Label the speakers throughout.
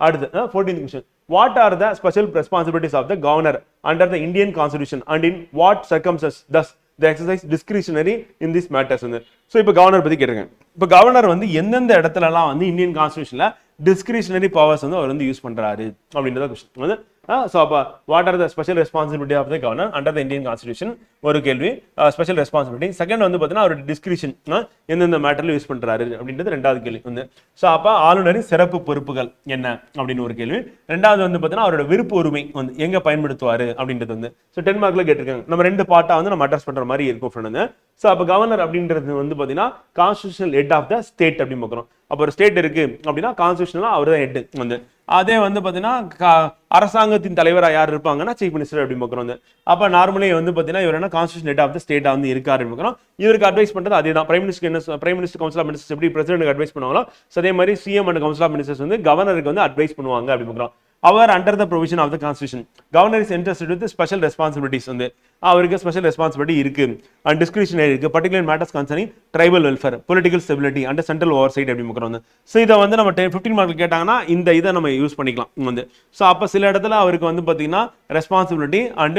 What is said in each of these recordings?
Speaker 1: அடுத்து fourteen question what are the special responsibilities of the governor under the Indian constitution and in what circumstances does the exercise discretionary in this matters வந்து so இப்போ governor பற்றி கேட்டிருக்கேன். இப்போ governor வந்து எந்தெந்த இடத்துலலாம் வந்து இந்தியன் கான்ஸ்டியூஷனில் டிஸ்கிரிஷனரி பவர்ஸ் வந்து அவர் வந்து யூஸ் பண்ணுறாரு அப்படின்றத கொஸ்டின் வந்து ஸோ அப்போ what are the special responsibility of the governor under the Indian constitution ஒரு கேள்வி. ஸ்பெஷல் ரெஸ்பான்சிபிலிட்டி செகண்ட் வந்து பார்த்தீங்கன்னா அவர் டிஸ்கிரிஷன் எந்தெந்த மேட்டரில் யூஸ் பண்ணுறாரு அப்படின்றது ரெண்டாவது கேள்வி வந்து. ஸோ அப்போ ஆளுநரின் சிறப்பு பொறுப்புகள் என்ன அப்படின்னு ஒரு கேள்வி. ரெண்டாவது வந்து பார்த்தீங்கன்னா அவரோட விருப்ப உரிமை வந்து எங்கே பயன்படுத்துவார் அப்படின்றது வந்து. ஸோ டென் மார்க்கில் கேட்டிருக்காங்க. நம்ம ரெண்டு பார்ட்டாக வந்து நம்ம அட்ரஸ் பண்ணுற மாதிரி இருக்கும் ஃப்ரெண்ட் ஸோ அப்போ கவர்னர் அப்படின்றது வந்து பார்த்தீங்கன்னா constitutional head of the state அப்படின்னு பார்க்குறோம் அப்போ ஒரு ஸ்டேட் இருக்குது அப்படின்னா கான்ஸ்டியூஷனலாக அவர் தான் ஹெட் வந்து. அதே வந்து பார்த்தீங்கன்னா அரசாங்கத்தின் தலைவராக யார் இருப்பாங்கன்னா சீஃப் மினிஸ்டர் அப்படின்னு பார்க்குறோம் வந்து. அப்போ நார்மலி வந்து பார்த்தீங்கன்னா இவர் என்ன கான்ஸ்டியூஷன் ஹெட் ஆஃப் த ஸ்டேட்டாக வந்து இருக்காரு அப்படின்னு பார்க்குறோம். இவருக்கு அட்வைஸ் பண்ணுறது அதே தான் பிரைம் மினிஸ்டர் என்ன prime minister council of ministers எப்படி பிரசிடென்ட் அட்வைஸ் பண்ணுவாங்களோ அதே மாதிரி CM and council of ministers வந்து கவர்னருக்கு வந்து அட்வைஸ் பண்ணுவாங்க அப்படின்னு பார்க்குறோம். அவர் under the provision of the constitution governor is interest with special responsibilities வந்து. அவருக்கு ஸ்பெஷல் ரெஸ்பான்சிபிலிட்டி இருக்குது அண்ட் டிஸ்கிரிஷனரி இருக்குது particular matters concerning tribal welfare political stability and central oversight அப்படின்னு வந்து. ஸோ இதை வந்து நம்ம டென் ஃபிஃப்டின் மார்க் கேட்டாங்கன்னா இந்த இதை நம்ம யூஸ் பண்ணிக்கலாம் வந்து. ஸோ அப்போ சில இடத்துல அவருக்கு வந்து பார்த்தீங்கன்னா ரெஸ்பான்சிபிலிட்டி அண்ட்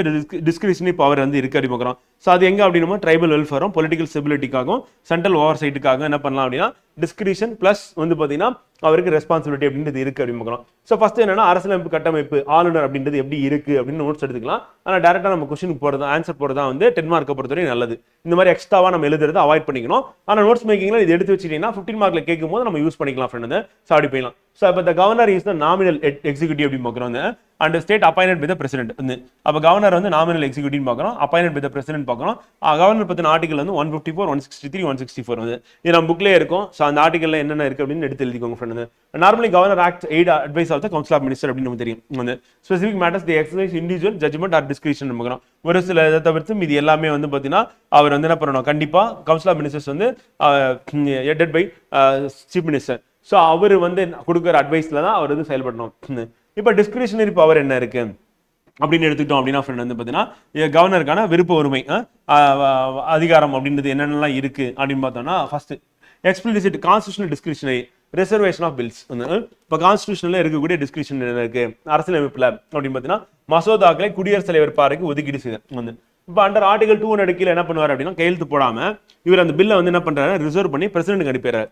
Speaker 1: டிஸ்கிரிஷனரி பவர் வந்து இருக்குது அப்படின்னு ஸோ அது எங்கே அப்படின்னா ட்ரைபல் வெல்ஃபேரும் பொலிட்டிக்கல் ஸ்டெபிலிட்டிக்காகவும் சென்ட்ரல் ஓவர் சைட்டுக்காக என்ன பண்ணலாம் அப்படின்னா டிஸ்கிரிஷன் ப்ளஸ் வந்து பார்த்தீங்கன்னா அவருக்கு ரெஸ்பான்சிபிலிட்டி அப்படின்றது இருக்குது அப்படின்னு பார்க்கலாம் ஸோ ஃபஸ்ட்டு என்னன்னா அரசியலமைப்பு கட்டமைப்பு ஆளுநர் அப்படின்றது எப்படி இருக்கு அப்படின்னு நோட்ஸ் எடுத்துக்கலாம். ஆனால் டேரக்டாக நம்ம கொஸ்டின் போகிறது ஆன்சர் போகிறது வந்து டென் மார்க்கை பொறுத்தவரை நல்லது. இந்த மாதிரி எக்ஸ்ட்ராவாக நம்ம எழுதுறதை அவாய்ட் பண்ணிக்கணும். ஆனால் நோட்ஸ் மேக்கிங்கில் இது எடுத்து வச்சிட்டீங்கன்னா ஃபிஃப்டின் மார்க்கில் கேட்கும் போது நம்ம யூஸ் பண்ணிக்கலாம் ஃப்ரெண்டு வந்து போயிடலாம் ஸோ இப்போ the governor is the nominal executive அப்படின்னு பார்க்குறோம் and state appoint by the president வந்து அப்போ கவர்னர் வந்து நாமினல் எக்ஸிக்யூட்டிவ் பார்க்குறோம். பித் த பிரசிடென்ட் பார்க்குறோம். கவர்னர் பற்றின ஆர்டிகல் வந்து one fifty four one sixty three one sixty four வந்து. இது நம்ம புக்லேயே இருக்கும். ஸோ அந்த ஆர்டிகலில் என்னென்ன இருக்குது அப்படின்னு எடுத்து எழுதிக்கோங்க ஃப்ரெண்ட் வந்து. Normally governor act aid advice of the council of minister அப்படின்னு நமக்கு தெரியும். வந்து specific matters the exercise individual judgement or discretion பார்க்குறோம். ஒரு சில இதை தவிர்த்து இது எல்லாமே வந்து பார்த்தீங்கன்னா அவர் வந்து என்ன பண்ணணும்? கண்டிப்பாக கவுன்சில் ஆஃப் மினிஸ்டர்ஸ் வந்து headed by chief minister so அவர் வந்து கொடுக்குற அட்வைஸில் தான் அவர் வந்து செயல்படணும். இப்போ டிஸ்கிரிஷனரி பவர் என்ன இருக்குது அப்படின்னு எடுத்துக்கிட்டோம் அப்படின்னா ஃப்ரெண்ட் வந்து பார்த்தீங்கன்னா கவர்னருக்கான விருப்ப உரிமை அதிகாரம் அப்படின்றது என்னென்னலாம் இருக்குது அப்படின்னு பார்த்தோம்னா first explicit constitutional discretionary reservation of bills இப்போ கான்ஸ்டியூஷனில் இருக்கக்கூடிய டிஸ்கிரிப்ஷன் என்ன இருக்கு? அரசியலமைப்பில் அப்படின்னு பார்த்தீங்கன்னா மசோதாக்களை குடியரசுத் தலைவர் பாறைக்கு ஒதுக்கீடு செய்த வந்து இப்போ அண்டர் ஆர்டிகல் டூ ஹண்ட்ரட் கீழே என்ன பண்ணுவார் அப்படின்னா கையெழுத்து போடாமல் இவர் அந்த பில்லை வந்து என்ன பண்ணுறாரு ரிசர்வ் பண்ணி பிரசிடென்ட்டுக்கு அனுப்பிடுறாரு.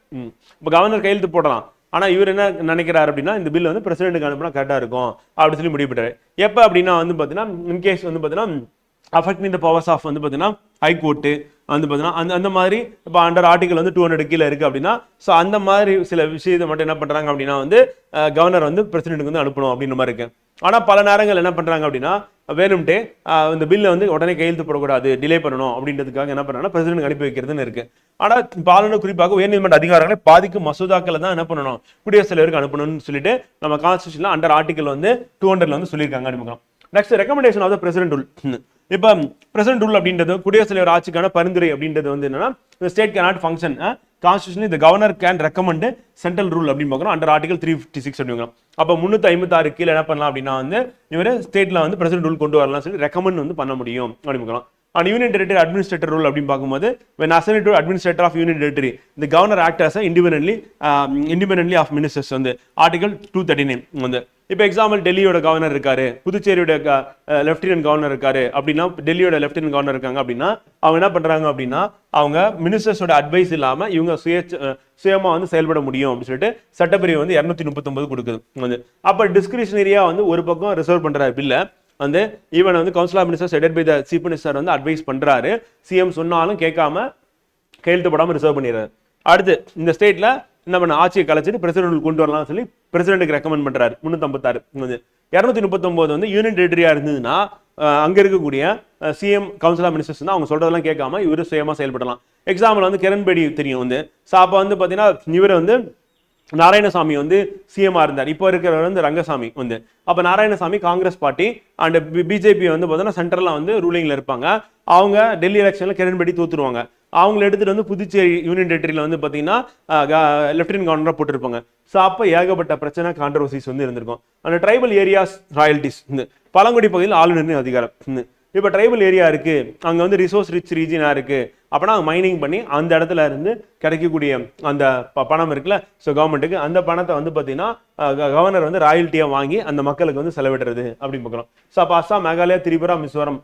Speaker 1: இப்போ கவர்னர் கையெழுத்து போடலாம். ஆனால் இவர் என்ன நினைக்கிறாரு அப்படின்னா இந்த பில் வந்து பிரசிடென்ட்டுக்கு அனுப்பினா கரெக்டாக இருக்கும் அப்படின்னு சொல்லி முடிவு எப்போ அப்படின்னா வந்து பார்த்தீங்கன்னா இன்கேஸ் வந்து பார்த்தீங்கன்னா அஃபெக்டிங் த பவர்ஸ் ஆஃப் வந்து பார்த்தீங்கன்னா ஹைகோர்ட்டு வந்து பார்த்தீங்கன்னா அந்த அந்த மாதிரி இப்போ அண்டர் ஆர்டிகல் வந்து டூ ஹண்ட்ரட் கீழே இருக்குது அப்படின்னா ஸோ அந்த மாதிரி சில விஷயத்தை மட்டும் என்ன பண்ணுறாங்க அப்படின்னா வந்து கவர்னர் வந்து பிரசிடென்ட்டுக்கு வந்து அனுப்பணும் அப்படின்ற மாதிரி இருக்குது ஆனால் பல நேரங்கள் என்ன பண்ணுறாங்க அப்படின்னா வேணும்ட்டே இந்த பில்லை வந்து உடனே கையெழுத்து போடக்கூடாது டிலே பண்ணணும் அப்படின்றதுக்காக என்ன பண்ணுறாங்கன்னா பிரசிடென்ட் அனுப்பி வைக்கிறதுன்னு இருக்கு. ஆனால் இப்ப குறிப்பாக உயர்நீதிமன்ற அதிகாரங்களை பாதிக்கும் மசோதாக்களை தான் என்ன பண்ணணும் குடியரசுத் தலைவருக்கு அனுப்பணும்னு சொல்லிட்டு நம்ம கான்ஸ்டியூஷன்ல அண்டர் ஆர்டிகல் வந்து டூ ஹண்ட்ரட்ல வந்து சொல்லியிருக்காங்க அனுப்பலாம் next recommendation of the president rule இப்போ பிரசிடென்ட் ரூல் அப்படின்றது குடியரசுத் தலைவர் ஆட்சிக்கான பரிந்துரை அப்படின்றது வந்து என்னன்னா ஸ்டேட் கேனாட் ஃபங்க்ஷன் கான்ஸ்டியூஷன் இந்த governor can recommend central rule அப்படின்னு பார்க்குறோம் under article three fifty six அப்படிங்கிறோம் அப்போ முந்நூற்றி ஐம்பத்தாறு கீழே என்ன பண்ணலாம் அப்படின்னா வந்து இவர் ஸ்டேட்ல வந்து பிரசிடென்ட் ரூல் கொண்டு வரலாம் சொல்லி ரெக்கமெண்ட் வந்து பண்ண முடியும் அப்படின்னு பார்க்கலாம் and union territory administrator rule அப்படின்னு பார்க்கும்போது when assigned to of of union இந்த governor governor as as independently of ministers வந்து ஆர்டிகல் டூ தேர்ட்டி நைன் வந்து. இப்போ எக்ஸாம்பிள் டெல்லியோட கவர்னர் இருக்காரு புதுச்சேரியோட uh, uh, லெப்டினன்ட் கவர்னர் இருக்காரு அப்படின்னா டெல்லியோட லெப்டினன்ட் கவர்னர் இருக்காங்க அப்படின்னா அவங்க என்ன பண்றாங்க அப்படின்னா அவங்க மினிஸ்டர்ஸோட அட்வைஸ் இல்லாம இவங்க சுய uh, சுயமா வந்து செயல்பட முடியும் அப்படின்னு சொல்லிட்டு சட்டப்பிரிவு வந்து இரநூத்தி முப்பத்தொன்பது கொடுக்குது. வந்து அப்ப டிஸ்கிரிஷனரியா வந்து ஒரு பக்கம் ரிசர்வ் பண்ற பில்ல வந்து ஈவன் வந்து council of minister headed by the chief minister வந்து அட்வைஸ் பண்ணுறாரு சிஎம் சொன்னாலும் கேட்காம கையெழுத்து போடாமல் ரிசர்வ் பண்ணிடுறாரு. அடுத்து இந்த ஸ்டேட்டில் என்ன பண்ண ஆட்சியை கலைச்சிட்டு பிரசிடென்ட் கொண்டு வரலாம்னு சொல்லி பிரசிடென்ட்டுக்கு ரெக்கமெண்ட் பண்ணுறாரு முந்நூற்றம்பத்தாறு வந்து. இரநூத்தி முப்பத்தொம்போது வந்து யூனியன் டெரிட்டரியாக இருந்ததுன்னா அங்கே இருக்கக்கூடிய சிஎம் கவுன்சில் ஆஃப் மினிஸ்டர்ஸ் வந்து அவங்க சொல்கிறதெல்லாம் கேட்காம இவரு சுயமாக செயல்படலாம். எக்ஸாம்பிள் வந்து கிரண்பேடி தெரியும் வந்து. ஸோ அப்போ வந்து பார்த்தீங்கன்னா இவர் வந்து நாராயணசாமி வந்து சிஎம்மாக இருந்தார். இப்போ இருக்கிறவர் வந்து ரங்கசாமி வந்து. அப்போ Narayanasamy Congress party and BJP வந்து பார்த்தோன்னா சென்ட்ரலில் வந்து ரூலிங்கில் இருப்பாங்க. அவங்க டெல்லி எலெக்ஷனில் கிரண்பேடி தூத்துருவாங்க. அவங்கள எடுத்துகிட்டு வந்து புதுச்சேரி யூனியன் டெரிட்டரியில் வந்து பார்த்தீங்கன்னா லெஃப்டினன்ட் கவர்னராக போட்டிருப்பாங்க. ஸோ அப்போ ஏகப்பட்ட பிரச்சனை கான்ட்ரவர்சிஸ் வந்து இருந்திருக்கும். அந்த ட்ரைபல் ஏரியாஸ் ராயல்டிஸ் இந்த பழங்குடி பகுதியில் ஆளுநரின் அதிகாரம் இந்த இப்போ ட்ரைபல் ஏரியா இருக்குது அங்கே வந்து ரிசோர்ஸ் ரிச் ரீஜனாக இருக்குது அப்போனா மைனிங் பண்ணி அந்த இடத்துல இருந்து கிடைக்கக்கூடிய அந்த ப- பணம் இருக்குல்ல? ஸோ கவர்மெண்ட்டுக்கு அந்த பணத்தை வந்து பார்த்தீங்கன்னா கவர்னர் வந்து ராயல்ட்டியாக வாங்கி அந்த மக்களுக்கு வந்து செலவிடுறது அப்படின்னு பார்க்குறோம் ஸோ அப்போ Assam Meghalaya Tripura Mizoram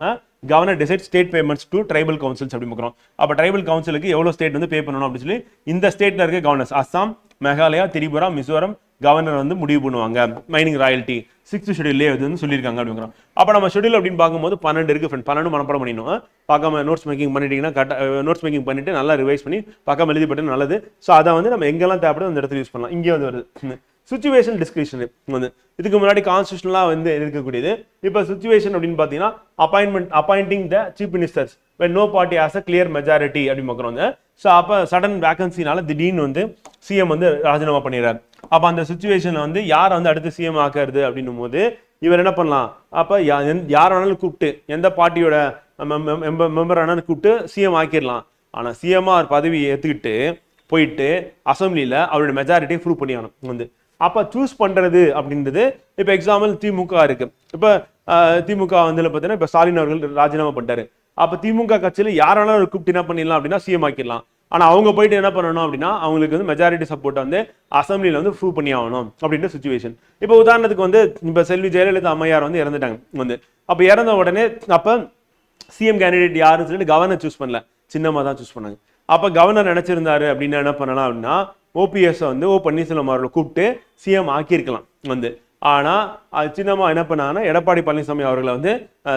Speaker 1: governor decide state payments to tribal councils அப்படின்னு பார்க்குறோம் அப்போ ட்ரைபல் கவுன்சிலுக்கு எவ்வளோ ஸ்டேட் வந்து பே பண்ணணும் அப்படின்னு சொல்லி இந்த ஸ்டேட்டில் இருக்க கவர்னர்ஸ் அஸ்ஸாம் மேகாலயா திரிபுரா மிசோரம் கவர்னர் வந்து முடிவு பண்ணுவாங்க. மைனிங் ராயல்ட்டி சிக்ஸ்த் ஷெடியூல்லே இது வந்து சொல்லியிருக்காங்க அப்படிங்கிறோம் அப்போ நம்ம ஷெடியூல் அப்படின்னு பார்க்கும்போது பன்னெண்டு இருக்கு ஃப்ரெண்ட் பன்னெண்டு மனப்படம் பண்ணிடணும். பார்க்காம நோட்ஸ் மேக்கிங் பண்ணிட்டீங்கன்னா கரெக்டாக நோட்ஸ் மேக்கிங் பண்ணிட்டு நல்லா ரிவைஸ் பண்ணி பார்க்காம எழுதி போட்டு நல்லது. ஸோ அதை வந்து நம்ம எங்கெல்லாம் தேவைப்படுது அந்த இடத்துல யூஸ் பண்ணலாம். இங்கே வந்து வருது. சுச்சுவேஷன் டிஸ்கிரிப்ஷன் வந்து. இதுக்கு முன்னாடி கான்ஸ்டியூஷனலாக வந்து இருக்கக்கூடியது இப்போ சுச்சுவேஷன் அப்படின்னு பார்த்தீங்கன்னா appointment appointing the chief ministers when no party as a clear majority அப்படின்னு பார்க்குறோம் ஸோ அப்போ சடன் வேகன்சினால திடீர்னு வந்து சிஎம் வந்து ராஜினாமா பண்ணிடுறாரு. அப்போ அந்த சுச்சுவேஷனை வந்து யாரை வந்து அடுத்து சிஎம் ஆக்குறது அப்படின்னும் போது இவர் என்ன பண்ணலாம்? அப்போ யார் வேணாலும் கூப்பிட்டு எந்த பார்ட்டியோட மெம்பர் வேணாலும் கூப்பிட்டு சிஎம் ஆக்கிடலாம். ஆனால் சிஎம்ஆர் பதவி ஏற்றுக்கிட்டு போயிட்டு அசம்பிளியில் அவருடைய மெஜாரிட்டியை ப்ரூவ் பண்ணி ஆகணும் வந்து. அப்போ சூஸ் பண்ணுறது அப்படின்றது இப்போ எக்ஸாம்பிள் திமுக இருக்குது இப்போ திமுக வந்து பார்த்தீங்கன்னா இப்போ ஸ்டாலின் அவர்கள் ராஜினாமா பண்ணிட்டாரு. அப்போ திமுக கட்சியில் யாராலும் கூப்பிட்டு என்ன பண்ணிடலாம் அப்படின்னா சிஎம் ஆக்கிடலாம். ஆனால் அவங்க போயிட்டு என்ன பண்ணணும் அப்படின்னா அவங்களுக்கு வந்து மெஜாரிட்டி சப்போர்ட் வந்து அசம்பிளியில் வந்து ப்ரூவ் பண்ணி ஆகணும் அப்படின்ற சுச்சுவேஷன் இப்போ உதாரணத்துக்கு வந்து இப்போ செல்வி ஜெயலலிதா அம்மையார் வந்து இறந்துட்டாங்க வந்து. அப்போ இறந்த உடனே அப்போ சிஎம் கேண்டிடேட் யாருன்னு சொல்லிட்டு கவர்னர் சூஸ் பண்ணல. சின்னமாக தான் சூஸ் பண்ணாங்க. அப்போ கவர்னர் நினச்சிருந்தாரு அப்படின்னு என்ன பண்ணலாம் அப்படின்னா ஓபிஎஸ் வந்து ஓ பன்னீர்செல்வம் அவர்களை கூப்பிட்டு சிஎம் ஆக்கியிருக்கலாம் வந்து. ஆனால் சின்னம்மா என்ன பண்ணாங்கன்னா எடப்பாடி பழனிசாமி அவர்களை வந்து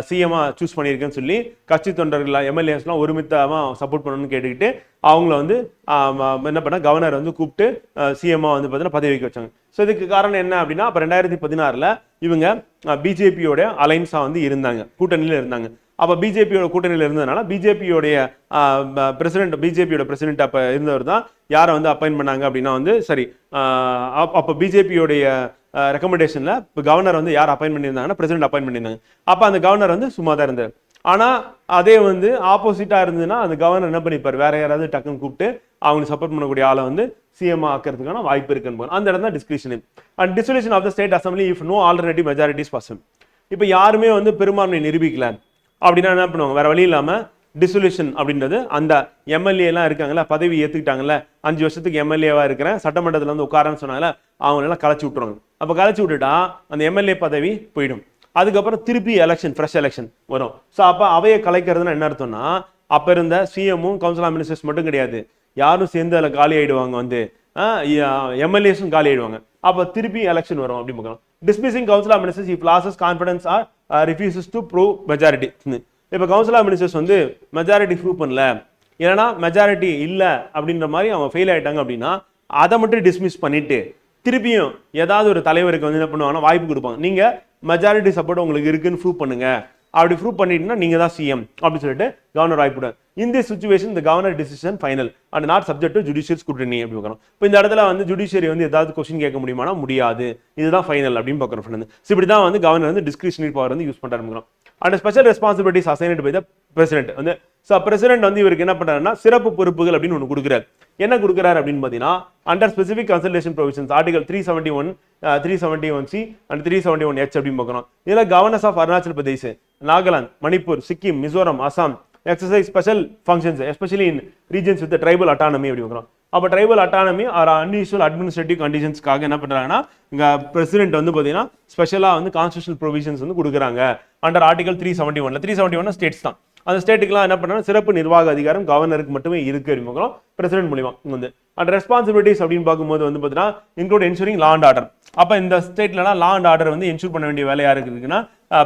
Speaker 1: சிஎம்மா சூஸ் பண்ணியிருக்கேன்னு சொல்லி கட்சி தொண்டர்கள் எம்எல்ஏஸ்லாம் ஒருமித்தமாக சப்போர்ட் பண்ணணும்னு கேட்டுக்கிட்டு அவங்கள வந்து என்ன பண்ண கவர்னர் வந்து கூப்பிட்டு சிஎம்மா வந்து பார்த்தீங்கன்னா பதவி வைக்க வச்சாங்க. ஸோ இதுக்கு காரணம் என்ன அப்படின்னா அப்போ ரெண்டாயிரத்தி பதினாறில் இவங்க பிஜேபியோட அலைன்ஸாக வந்து இருந்தாங்க கூட்டணியில் இருந்தாங்க. அப்போ பிஜேபியோட கூட்டணியில் இருந்ததுனால பிஜேபியோடைய பிரசிடென்ட் பிஜேபியோட பிரசிடென்ட் அப்போ இருந்தவர் தான் யாரை வந்து அப்பாயின் பண்ணாங்க அப்படின்னா வந்து சரி அப்போ பிஜேபியோடைய ரெக்கமெண்டேஷனில் இப்போ கவர்னர் வந்து யார் அப்பாயின் பண்ணியிருந்தாங்கன்னா பிரசிடென்ட் அப்பாயின் பண்ணியிருந்தாங்க. அப்போ அந்த கவர்னர் வந்து சும்மா தான் இருந்தார். ஆனால் அதே வந்து ஆப்போசிட்டாக இருந்ததுன்னா அந்த கவர்னர் என்ன பண்ணிப்பார்? வேற யாராவது டக்குன்னு கூப்பிட்டு அவங்களுக்கு சப்போர்ட் பண்ணக்கூடிய ஆளை வந்து சிஎம் ஆக்கிறதுக்கான வாய்ப்பு இருக்குன்னு அந்த இடம் தான் discretion and dissolution of the state assembly if no alternative majorities person இப்போ யாருமே வந்து பெரும்பான்மை நிரூபிக்கல. அப்படின்னா என்ன பண்ணுவாங்க? வேற வழி இல்லாமல் டிசொல்யூஷன் அப்படின்றது அந்த எம்எல்ஏ எல்லாம் பதவி ஏற்றுக்கிட்டாங்கல்ல அஞ்சு வருஷத்துக்கு எம்எல்ஏவாக இருக்கிறேன் சட்டமன்றத்தில் வந்து உட்காரன்னு சொன்னாங்கல்ல அவங்களெல்லாம் கலைச்சி விட்டுருவாங்க. அப்போ கலைச்சி விட்டுட்டா அந்த எம்எல்ஏ பதவி போயிடும். அதுக்கப்புறம் திருப்பி எலெக்ஷன் ஃப்ரெஷ் எலெக்ஷன் வரும். ஸோ அப்போ அவையை கலைக்கிறதுனா என்ன அர்த்தம்னா அப்போ இருந்த சிஎம்மும் கவுன்சில் ஆஃப் மினிஸ்டர்ஸ் மட்டும் கிடையாது. யாரும் சேர்ந்து அதில் காலி ஆயிடுவாங்க வந்து. எம்எல்ஏஸும் காலி ஆயிடுவாங்க. அப்போ திருப்பி எலெக்ஷன் வரும் அப்படி பார்க்கலாம். Dismissing council of ministers if loses confidence or refuses to prove majority இப்போ கவுன்சில் ஆஃப் மினிஸ்டர்ஸ் வந்து மெஜாரிட்டி ப்ரூவ் பண்ணல. ஏன்னா மெஜாரிட்டி இல்லை அப்படின்ற மாதிரி அவங்க ஃபெயில் ஆகிட்டாங்க அப்படின்னா அதை மட்டும் டிஸ்மிஸ் பண்ணிட்டு திருப்பியும் ஏதாவது ஒரு தலைவருக்கு வந்து என்ன பண்ணுவாங்கன்னா வாய்ப்பு கொடுப்பாங்க. நீங்கள் மெஜாரிட்டி சப்போர்ட் உங்களுக்கு இருக்குன்னு ப்ரூவ் பண்ணுங்க. அப்படி ப்ரூவ் பண்ணிட்டீங்கன்னா நீங்கள் தான் சிஎம் அப்படின்னு சொல்லிட்டு கவர்னர் வாய்ப்பு இந்த சுச்சுவேஷன் இந்த governor decision final and and not subject to judicial scrutiny அப்படி இப்போ இந்த இடத்துல வந்து ஜுடிஷியரி வந்து ஏதாவது கொஸ்டின் கேட்க முடியுமானா முடியாது. இதுதான் ஃபைனல் அப்படின்னு பார்க்குறோம் ஃப்ரெண்ட் ஸோ இப்படி தான் வந்து கவர்னர் வந்து டிஸ்கிரிஷனரி பவர் வந்து யூஸ் பண்ணுறாரு and special responsibilities assigned by the president வந்து ஸோ பிரசிடென்ட் வந்து இவருக்கு என்ன பண்ணுறாருன்னா சிறப்பு பொறுப்புகள் அப்படின்னு ஒன்று கொடுக்குறாரு. என்ன கொடுக்குறாரு அப்படின்னு பார்த்தீங்கன்னா under specific consultation provisions article three seventy one three seventy one C and three seventy one H அப்படின்னு பார்க்குறோம் இதில் governors of Arunachal Pradesh Nagaland Manipur Sikkim Mizoram Assam exercise special functions especially in regions with tribal autonomy அப்படி பார்க்குறோம் அப்போ tribal autonomy or unusual administrative கண்டிஷன்ஸ்க்காக என்ன பண்ணுறாங்கன்னா இங்கே president வந்து பார்த்தீங்கன்னா ஸ்பெஷலாக வந்து கான்ஸ்டியூஷனல் ப்ரொவிஷன்ஸ் வந்து கொடுக்குறாங்க. அண்டர் ஆர்டிகல் த்ரீ செவன்டி ஒன்ல த்ரீ செவன்டி ஒன் ஸ்டேட்ஸ் தான். அந்த ஸ்டேட்டுக்குலாம் என்ன பண்ணா சிறப்பு நிர்வாக அதிகாரம் கவர்னருக்கு மட்டுமே இருக்கு அப்படின்னு பிரசிடென்ட் மூலியமா வந்து. அண்ட் ரெஸ்பான்சிபிலிட்டிஸ் அப்படின்னு பார்க்கும்போது வந்து பார்த்தீங்கன்னா இன்க்ளூட் என்ஷூரிங் லாண்ட் ஆர்டர் அப்போ இந்த ஸ்டேட்லலாம் லாண்ட் ஆர்டர் வந்து என்ஷூர் பண்ண வேண்டிய வேலை யாருக்கு இருக்குன்னா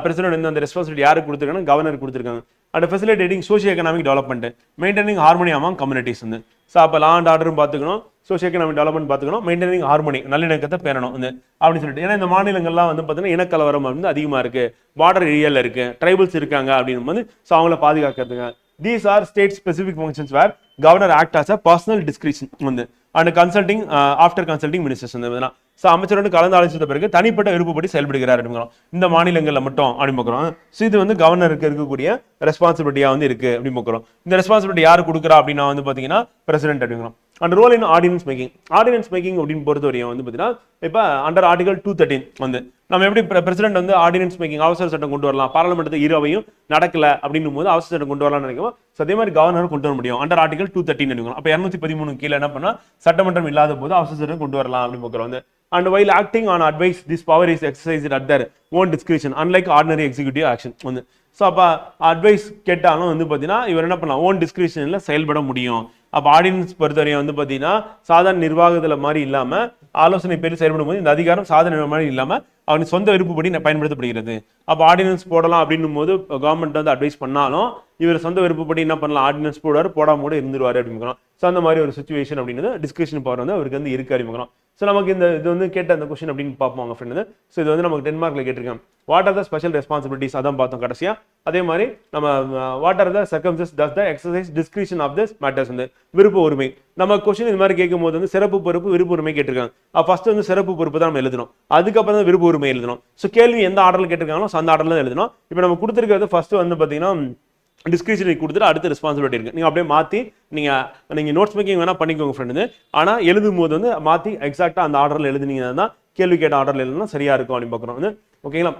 Speaker 1: பிரசிடென்ட் வந்து அந்த ரெஸ்பான்சிபிலிட்டி யாருக்கு கொடுத்துருக்காங்க கவர்னர் கொடுத்துருக்காங்க. And facilitating socio economic development maintaining harmony among communities வந்து. ஸோ அப்போ லாண்ட் ஆர்டரும் பார்த்துக்கணும். சோஷியோ எக்கனாமிக் டெவலப்மெண்ட் பார்த்துக்கணும் மெயின்டைனிங் ஹார்மோனி நல்லிணக்கத்தை பேணணும். இந்த அப்படின்னு சொல்லிட்டு. ஏன்னா இந்த மாநிலங்கள்லாம் வந்து பார்த்தீங்கன்னா இனக்கலவரம் வந்து அதிகமாக இருக்கு. பார்டர் ஏரியாவில் இருக்கு. ட்ரைபல்ஸ் இருக்காங்க அப்படின்னு வந்து ஸோ அவங்கள பாதுகாக்கிறதுக்கு these are state specific functions where governor act as a personal discretion வந்து. And consulting after consulting ministers வந்து இதெல்லாம். ஸோ அமைச்சரோடு கலந்து ஆலோசித்த பிறகு தனிப்பட்ட விருப்பப்படி செயல்படுகிறார் அப்படிங்கிறோம் இந்த மாநிலங்களில் மட்டும் அப்படி பார்க்குறோம். ஸோ இது வந்து கவர்னருக்கு இருக்கக்கூடிய ரெஸ்பான்சிபிலிட்டியாக வந்து இருக்குது அப்படின்னு பார்க்குறோம். இந்த ரெஸ்பான்சிபிலிட்டி யார் கொடுக்குறா அப்படின்னா வந்து பார்த்தீங்கன்னா பிரசிடென்ட் அப்படிங்கிறோம் and role in ordinance making ordinance making அப்படின்னு பொறுத்த வரையும் வந்து பார்த்தீங்கன்னா இப்போ அண்டர் ஆர்டிகல் டூ தேர்ட்டின் வந்து நம்ம எப்படி பிரசிடென்ட் வந்து ஆர்டினன்ஸ் மேக்கிங் அவசர சட்டம் கொண்டு வரலாம் பாராளுமன்றத்தை இரவையும் நடக்கல அப்படின்னும் போது அவசர சட்டம் கொண்டு வரலாம்னு நினைக்கும் ஸோ அதே மாதிரி கவர்னர் கொண்டு வர முடியும். அண்டர் ஆர்டிகல் டூ தேர்ட்டின் நினைக்கணும் அப்போ இரநூத்தி பதிமூணு கீழே என்ன பண்ணால் சட்டமன்றம் இல்லாத போது அவசர சட்டம் கொண்டு வரலாம் அப்படின்னு பார்க்குறோம் வந்து. And while acting on advice this power is exercise at their own discretion unlike ordinary executive action வந்து. ஸோ அப்போ அட்வைஸ் கேட்டாலும் வந்து பார்த்தீங்கன்னா இவர் என்ன பண்ணலாம் ஓன் டிஸ்கிரிப்ஷனில் செயல்பட முடியும். அப்போ ஆடியன்ஸ் பொறுத்தவரையும் வந்து பார்த்தீங்கன்னா சாதாரண நிர்வாகத்தில் மாதிரி இல்லாமல் ஆலோசனை பேர் செயல்படும் போது இந்த அதிகாரம் சாதாரண மாதிரி இல்லாமல் அவனுக்கு சொந்த விருப்பப்படி பயன்படுத்தப்படுகிறது. அப்போ ஆர்டினன்ஸ் போடலாம் அப்படின்னும் போது கவர்மெண்ட் வந்து அட்வைஸ் பண்ணாலும் இவர் சொந்த விருப்பப்படி என்ன பண்ணலாம்? ஆர்டினன்ஸ் போடுவார் போடாம கூட இருந்துருவாரு அப்படின்னு ஸோ அந்த மாதிரி ஒரு சுச்சுவேஷன் அப்படின்றது டிஸ்கஷன் பவர் வந்து அவருக்கு வந்து இருக்கு அறிமுகம் ஸோ நமக்கு இந்த இது வந்து கேட்ட அந்த கொஸ்டின் அப்படின்னு பார்ப்போம் அவங்க வந்து. ஸோ இது வந்து நமக்கு டென்மார்க்கில் கேட்டிருக்கேன் what are the special responsibilities அதான் பார்த்தோம் கடைசியா. அதே மாதிரி நம்ம what are the circumstances does the exercise discretion of this matters வந்து? விருப்ப உரிமை. நம்ம கொஸ்டின் இது மாதிரி கேட்கும் போது வந்து சிறப்பு பொறுப்பு விருப்ப உரிமை கேட்டிருக்காங்க. ஃபர்ஸ்ட் வந்து சிறப்பு பொறுப்பு தான் நம்ம எழுதணும். அதுக்கப்புறம் தான் விருப்ப உரிமை எழுதணும். ஸோ கேள்வி எந்த ஆர்டரில் கேட்டிருக்காங்களோ அந்த ஆர்டர்ல தான் எழுதணும். இப்போ நம்ம கொடுத்துருக்கிறது ஃபர்ஸ்ட் வந்து பார்த்தீங்கன்னா டிஸ்கிரிப்ஷனை கொடுத்துட்டு அடுத்த ரெஸ்பான்சிபிலிட்டி இருக்குது நீங்கள் அப்படியே மாற்றி நீங்கள் நீங்கள் நோட்ஸ் மேக்கிங் வேணால் பண்ணிக்கோங்க ஃப்ரெண்டு ஆனால் எழுதும் போது வந்து மாற்றி எக்ஸாக்டாக அந்த ஆர்டரில் எழுதுனீங்கன்னா தான் கேள்வி கேட்ட ஆர்டரில் எழுதுனா சரியாக இருக்கும் அப்படின்னு பார்க்குறோம். வந்து ஓகேங்களா